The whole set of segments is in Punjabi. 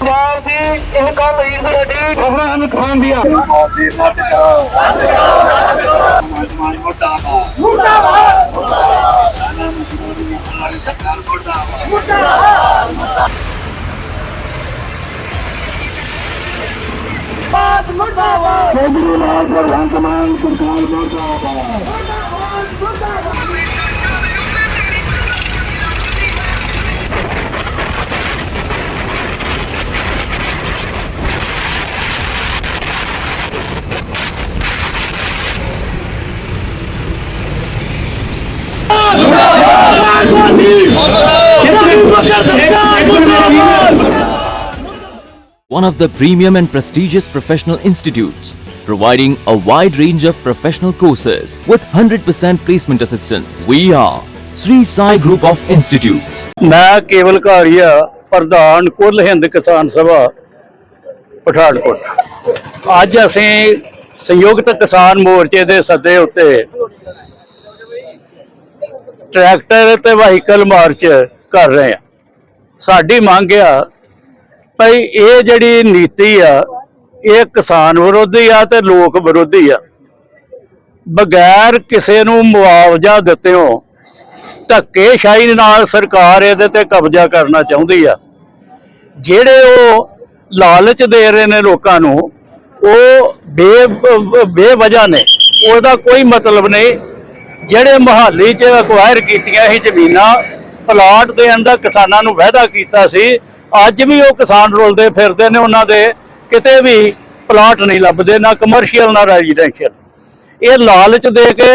ਪੰਜਾਬ ਦੀ ਇਨਕਾ ਲਈ ਸਾਡੀ ਇਮਰਾਨ ਖਾਨ ਦੀ ਆ। ਮੌਜੀ ਰੱਦ ਕਰੋ ਰੱਦ ਕਰੋ ਮੁਰਦਾਬਾਦ। ਮੁਰਦਾਬਾਦ ਮੁਰਦਾਬਾਦ ਸਾਨਾ ਮਜ਼ਦੂਰੀ ਵਾਲੀ ਸਰਕਾਰ ਮੁਰਦਾਬਾਦ। ਕੇਂਦਰੀ ਨਾਲ ਭਗਵੰਤ ਮਾਨ ਸਰਕਾਰ ਮੁਰਦਾਬਾਦ। One of the premium and prestigious professional institutes, providing a wide range of professional courses with 100% placement assistance. We are Sri Sai Group of Institutes. ਮੈਂ ਕੇਵਲ ਘਾਰੀਆ ਪ੍ਰਧਾਨ ਕੁੱਲ ਹਿੰਦ ਕਿਸਾਨ ਸਭਾ ਪਠਾਨਕੋਟ ਅੱਜ ਅਸੀਂ ਸੰਯੁਕਤ ਕਿਸਾਨ ਮੋਰਚੇ ਦੇ ਸੱਦੇ ਉੱਤੇ ਟਰੈਕਟਰ ਤੇ ਵਹੀਕਲ ਮਾਰਚ ਕਰ ਰਹੇ ਹਾਂ ਸਾਡੀ ਮੰਗ ਆ ਭਈ ਇਹ ਜਿਹੜੀ ਨੀਤੀ ਆ, ਇਹ ਕਿਸਾਨ ਵਿਰੋਧੀ ਆ ਤੇ ਲੋਕ ਵਿਰੋਧੀ ਆ। ਬਗੈਰ ਕਿਸੇ ਨੂੰ ਮੁਆਵਜ਼ਾ ਦਿੱਤਿਓ ਧੱਕੇਸ਼ਾਹੀ ਨਾਲ ਸਰਕਾਰ ਇਹਦੇ ਤੇ ਕਬਜ਼ਾ ਕਰਨਾ ਚਾਹੁੰਦੀ ਆ। ਜਿਹੜੇ ਉਹ ਲਾਲਚ ਦੇ ਰਹੇ ਨੇ ਲੋਕਾਂ ਨੂੰ, ਉਹ ਬੇ ਬੇਵਜ੍ਹਾ ਨੇ। ਉਹਦਾ ਕੋਈ ਮਤਲਬ ਨਹੀਂ ਜਿਹੜੇ ਮਹਾਲੀ 'ਚ ਅਕਵਾਇਰ ਕੀਤੀਆਂ ਸੀ ਜ਼ਮੀਨਾਂ ਪਲਾਟ ਦੇ ਅੰਦਰ ਕਿਸਾਨਾਂ ਨੂੰ ਵਾਅਦਾ ਕੀਤਾ ਸੀ, ਅੱਜ ਵੀ ਉਹ ਕਿਸਾਨ ਰੁਲਦੇ ਫਿਰਦੇ ਨੇ ਉਹਨਾਂ ਦੇ, ਕਿਤੇ ਵੀ ਪਲਾਟ ਨਹੀਂ ਲੱਭਦੇ, ਨਾ ਕਮਰਸ਼ੀਅਲ ਨਾ ਰੈਜ਼ੀਡੈਂਸ਼ੀਅਲ ਇਹ ਲਾਲਚ ਦੇ ਕੇ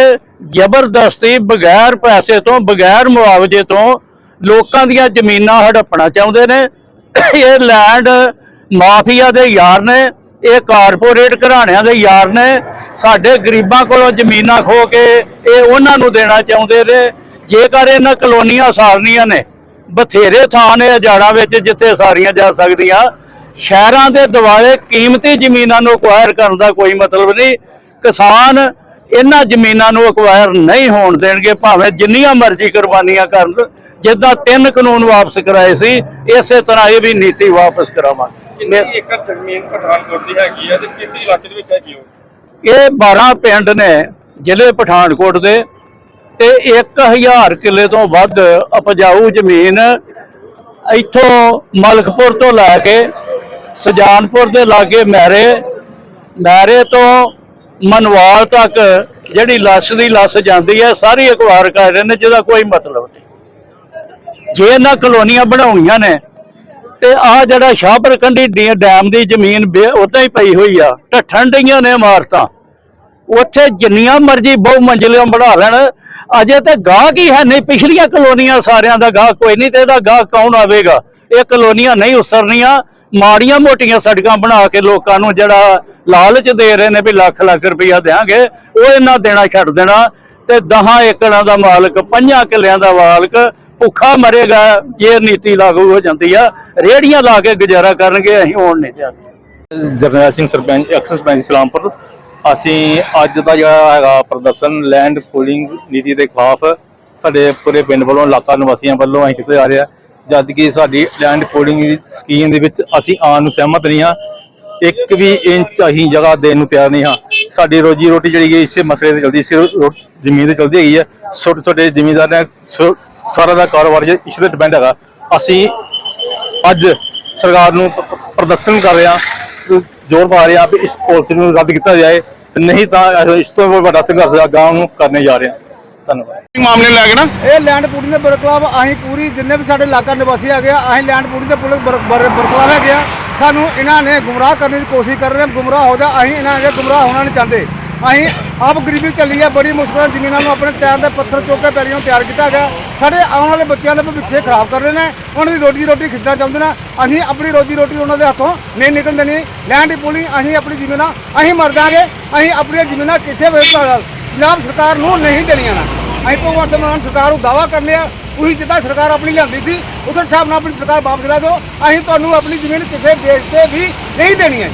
ਜ਼ਬਰਦਸਤੀ ਬਗੈਰ ਪੈਸੇ ਤੋਂ, ਬਗੈਰ ਮੁਆਵਜ਼ੇ ਤੋਂ ਲੋਕਾਂ ਦੀਆਂ ਜ਼ਮੀਨਾਂ ਹੜੱਪਣਾ ਚਾਹੁੰਦੇ ਨੇ। ਇਹ ਲੈਂਡ ਮਾਫੀਆ ਦੇ ਯਾਰ ਨੇ ਇਹ ਕਾਰਪੋਰੇਟ ਘਰਾਣਿਆਂ ਦੇ ਯਾਰ ਨੇ, ਸਾਡੇ ਗਰੀਬਾਂ ਕੋਲੋਂ ਜ਼ਮੀਨਾਂ ਖੋ ਕੇ ਇਹ ਉਹਨਾਂ ਨੂੰ ਦੇਣਾ ਚਾਹੁੰਦੇ ਨੇ। ਜੇਕਰ ਇਹਨਾਂ ਕਲੋਨੀਆਂ ਸਾਰਨੀਆਂ ਨੇ, ਬਥੇਰੇ ਥਾਂ ਨੇ ਅਜਾੜਾ ਵਿੱਚ ਜਿੱਥੇ ਸਾਰੀਆਂ ਜਾ ਸਕਦੀਆਂ। ਸ਼ਹਿਰਾਂ ਦੇ ਦਿਵਾਲੇ ਕੀਮਤੀ ਜ਼ਮੀਨਾਂ ਨੂੰ ਅਕਵਾਇਰ ਕਰਨ ਦਾ ਕੋਈ ਮਤਲਬ ਨਹੀਂ। ਕਿਸਾਨ ਇਹਨਾਂ ਜ਼ਮੀਨਾਂ ਨੂੰ ਅਕਵਾਇਰ ਨਹੀਂ ਹੋਣ ਦੇਣਗੇ, ਭਾਵੇਂ ਜਿੰਨੀਆਂ ਮਰਜ਼ੀ ਕੁਰਬਾਨੀਆਂ ਕਰਨ, ਜਿੱਦਾਂ ਤਿੰਨ ਕਾਨੂੰਨ ਵਾਪਸ ਕਰਾਏ ਸੀ, ਇਸੇ ਤਰ੍ਹਾਂ ਇਹ ਵੀ ਨੀਤੀ ਵਾਪਸ ਕਰਾਵਾਂਗੇ। ਕਿੰਨੀ ਏਕੜ ਜ਼ਮੀਨ ਪਠਾਨਕੋਟ ਦੀ ਹੈਗੀ ਹੈ ਤੇ ਕਿਸ ਇਲਾਕੇ ਦੇ ਵਿੱਚ ਹੈਗੀ ਉਹ? ਇਹ 12 ਪਿੰਡ ਨੇ ਜ਼ਿਲ੍ਹੇ ਪਠਾਨਕੋਟ ਦੇ ਤੇ 1000 ਕਿੱਲੇ ਤੋਂ ਵੱਧ ਉਪਜਾਊ ਜ਼ਮੀਨ ਇੱਥੋਂ ਮਲਕਪੁਰ ਤੋਂ ਲੈ ਕੇ ਸਜਾਨਪੁਰ ਦੇ ਲਾਗੇ ਮੈਰੇ ਮੈਰੇ ਤੋਂ ਮਨਵਾਲ ਤੱਕ ਜਿਹੜੀ ਲੱਸ ਦੀ ਲੱਸ ਜਾਂਦੀ ਹੈ ਸਾਰੀ ਅਖਬਾਰ ਕਰ ਰਹੇ ਨੇ ਜਿਹਦਾ ਕੋਈ ਮਤਲਬ ਨਹੀਂ। ਜੇ ਇਹਨਾਂ ਕਲੋਨੀਆਂ ਬਣਾਉਣੀਆਂ ਨੇ ਤੇ ਆ ਜਿਹੜਾ ਸ਼ਾਹਪੁਰ ਕੰਢੀ ਡੀ- ਡੈਮ ਦੀ ਜ਼ਮੀਨ ਉਦਾਂ ਹੀ ਪਈ ਹੋਈ ਆ ਢੱਠਣ ਡਈਆਂ ਨੇ ਇਮਾਰਤਾਂ ਉੱਥੇ ਜਿੰਨੀਆਂ ਮਰਜ਼ੀ ਬਹੁ ਮੰਜ਼ਲੀਆਂ ਬਣਾ ਲੈਣ, ਅਜੇ ਤੇ ਗਾਹਕ ਹੀ ਹੈ ਨਹੀਂ, ਪਿਛਲੀਆਂ ਕਲੋਨੀਆਂ ਸਾਰਿਆਂ ਦਾ ਗਾਹਕ ਕੋਈ ਨਹੀਂ, ਤੇ ਇਹਦਾ ਗਾਹਕ ਕੌਣ ਆਵੇਗਾ? ਇਹ ਕਲੋਨੀਆਂ ਨਹੀਂ ਉਸਰਨੀਆਂ, ਮਾੜੀਆਂ ਮੋਟੀਆਂ ਸੜਕਾਂ ਬਣਾ ਕੇ ਲੋਕਾਂ ਨੂੰ ਜਿਹੜਾ ਲਾਲਚ ਦੇ ਰਹੇ ਨੇ ਵੀ ਲੱਖ ਲੱਖ ਰੁਪਈਆ ਦੇਾਂਗੇ ਉਹ ਇਹਨਾਂ ਦੇਣਾ ਛੱਡ ਦੇਣਾ, ਤੇ 10 ਏਕੜਾਂ ਦਾ ਮਾਲਕ, ਪੰਜਾਂ ਕਿੱਲਿਆਂ ਦਾ ਮਾਲਕ ਭੁੱਖਾ ਮਰੇਗਾ ਜੇ ਨੀਤੀ ਲਾਗੂ ਹੋ ਜਾਂਦੀ ਆ। ਰੇੜੀਆਂ ਲਾ ਕੇ ਗੁਜ਼ਾਰਾ ਕਰਨਗੇ, ਅਸੀਂ ਹੋਣ ਨਹੀਂ ਦਿਆਂਗੇ ਜਰਨੈਲ ਸਿੰਘ ਸਰਪੰਚ ਐਕਸ ਸਰਪੰਚ ਇਸਲਾਮਪੁਰ ਅਸੀਂ ਅੱਜ ਦਾ ਜਿਹੜਾ ਹੈਗਾ ਪ੍ਰਦਰਸ਼ਨ, ਲੈਂਡ ਪੂਲਿੰਗ ਨੀਤੀ ਦੇ ਖਿਲਾਫ ਸਾਡੇ ਪੂਰੇ ਪਿੰਡ ਵੱਲੋਂ, ਇਲਾਕਾ ਨਿਵਾਸੀਆਂ ਵੱਲੋਂ ਅਸੀਂ ਕਿਤੇ ਆ ਰਿਹਾ। ਜਦ ਕਿ ਸਾਡੀ ਲੈਂਡ ਪੂਲਿੰਗ ਸਕੀਮ ਦੇ ਵਿੱਚ ਅਸੀਂ ਆਉਣ ਨੂੰ ਸਹਿਮਤ ਨਹੀਂ ਹਾਂ, ਇੱਕ ਵੀ ਇੰਚ ਅਸੀਂ ਜਗ੍ਹਾ ਦੇਣ ਨੂੰ ਤਿਆਰ ਨਹੀਂ ਹਾਂ। ਸਾਡੀ ਰੋਜੀ ਰੋਟੀ ਜਿਹੜੀ ਇਸੇ ਮਸਲੇ ਤੇ ਚਲਦੀ ਇਸੇ ਜ਼ਮੀਨ ਤੇ ਚਲਦੀ ਹੈਗੀ ਹੈ ਛੋਟੇ ਛੋਟੇ ਜ਼ਿਮੀਂਦਾਰ ਨੇ ਸਾਰਾ ਦਾ ਕਾਰੋਬਾਰ ਜਿਹੜਾ ਇਸ ਤੇ ਡਿਪੈਂਡ ਹੈਗਾ। ਅਸੀਂ ਅੱਜ ਸਰਕਾਰ ਨੂੰ ਪ੍ਰਦਰਸ਼ਨ ਕਰ ਰਹੇ ਹਾਂ ਜ਼ੋਰ ਪਾ ਰਹੇ ਹਾਂ ਵੀ ਇਸ ਪਾਲਿਸੀ ਨੂੰ ਰੱਦ ਕੀਤਾ ਜਾਏ ਤੇ ਨਹੀਂ ਤਾਂ ਇਸ ਤੋਂ ਵੱਡਾ ਸੰਘਰਸ਼ ਅਗਾਂਹ ਨੂੰ ਕਰਨੇ ਜਾ ਰਹੇ ਹਾਂ। ਧੰਨਵਾਦ। ਮਾਮਲੇ ਲੈ ਕੇ ਨਾ? ਇਹ ਲੈਂਡ ਪੂਲਿੰਗ ਦੇ ਬਰਕਲਾਬ ਅਸੀਂ ਪੂਰੀ ਜਿੰਨੇ ਵੀ ਸਾਡੇ ਇਲਾਕਾ ਨਿਵਾਸੀ ਹੈਗੇ ਆ ਅਸੀਂ ਲੈਂਡ ਪੂਲਿੰਗ ਦੇ ਪੁਲਿਸ ਬਰਕਲਾਬ ਹੈਗੇ ਆ। ਸਾਨੂੰ ਇਹਨਾਂ ਨੇ ਗੁੰਮਰਾਹ ਕਰਨ ਦੀ ਕੋਸ਼ਿਸ਼ ਕਰ ਰਹੇ ਗੁੰਮਰਾਹ ਹੋ ਜਾ ਅਸੀਂ ਇਹਨਾਂ ਦੇ ਗੁੰਮਰਾਹ ਹੋਣਾ ਨਹੀਂ ਚਾਹੁੰਦੇ। ਅਸੀਂ ਆਪ ਗਰੀਬੀ ਚੱਲੀ ਆ, ਬੜੀ ਮੁਸ਼ਕਲਾਂ ਜ਼ਮੀਨਾਂ ਨੂੰ ਆਪਣੇ ਟਾਇਰ ਦੇ ਪੱਥਰ ਚੁੱਕ ਕੇ ਪੈਰੀਆਂ ਨੂੰ ਤਿਆਰ ਕੀਤਾ ਗਿਆ। ਸਾਡੇ ਆਉਣ ਵਾਲੇ ਬੱਚਿਆਂ ਦੇ ਭਵਿੱਖ ਖਰਾਬ ਕਰ ਰਹੇ ਨੇ। ਉਹਨਾਂ ਦੀ ਰੋਜੀ ਰੋਟੀ ਖਿੱਚਣਾ ਚਾਹੁੰਦੇ ਨੇ। ਅਸੀਂ ਆਪਣੀ ਰੋਜੀ ਰੋਟੀ ਉਹਨਾਂ ਦੇ ਹੱਥੋਂ ਨਹੀਂ ਨਿਕਲਣ ਦੇਣੀ। ਲੈਂਡ ਪੂਲਿੰਗ ਅਸੀਂ ਆਪਣੀ ਜ਼ਮੀਨਾਂ ਅਸੀਂ ਮਰ ਜਾਾਂਗੇ ਅਸੀਂ ਆਪਣੀਆਂ ਜ਼ਮੀਨਾਂ ਕਿਸੇ ਵੀ ਪੰਜਾਬ ਸਰਕਾਰ ਨੂੰ ਨਹੀਂ ਦੇਣੀਆਂ ਨਾ। ਅਸੀਂ ਭਗਵੰਤ ਮਾਨ ਸਰਕਾਰ ਨੂੰ ਦਾਵਾ ਕਰਨੇ ਆ। ਉਹੀ ਜਿੱਦਾਂ ਸਰਕਾਰ ਆਪਣੀ ਲਿਆਂਦੀ ਸੀ ਉਧਰ ਹਿਸਾਬ ਨਾਲ ਆਪਣੀ ਸਰਕਾਰ ਵਾਪਸ ਲੈ ਦਿਓ। ਅਸੀਂ ਤੁਹਾਨੂੰ ਆਪਣੀ ਜ਼ਮੀਨ ਕਿਸੇ ਦੇਸ਼ ਤੇ ਵੀ ਨਹੀਂ ਦੇਣੀ ਹੈ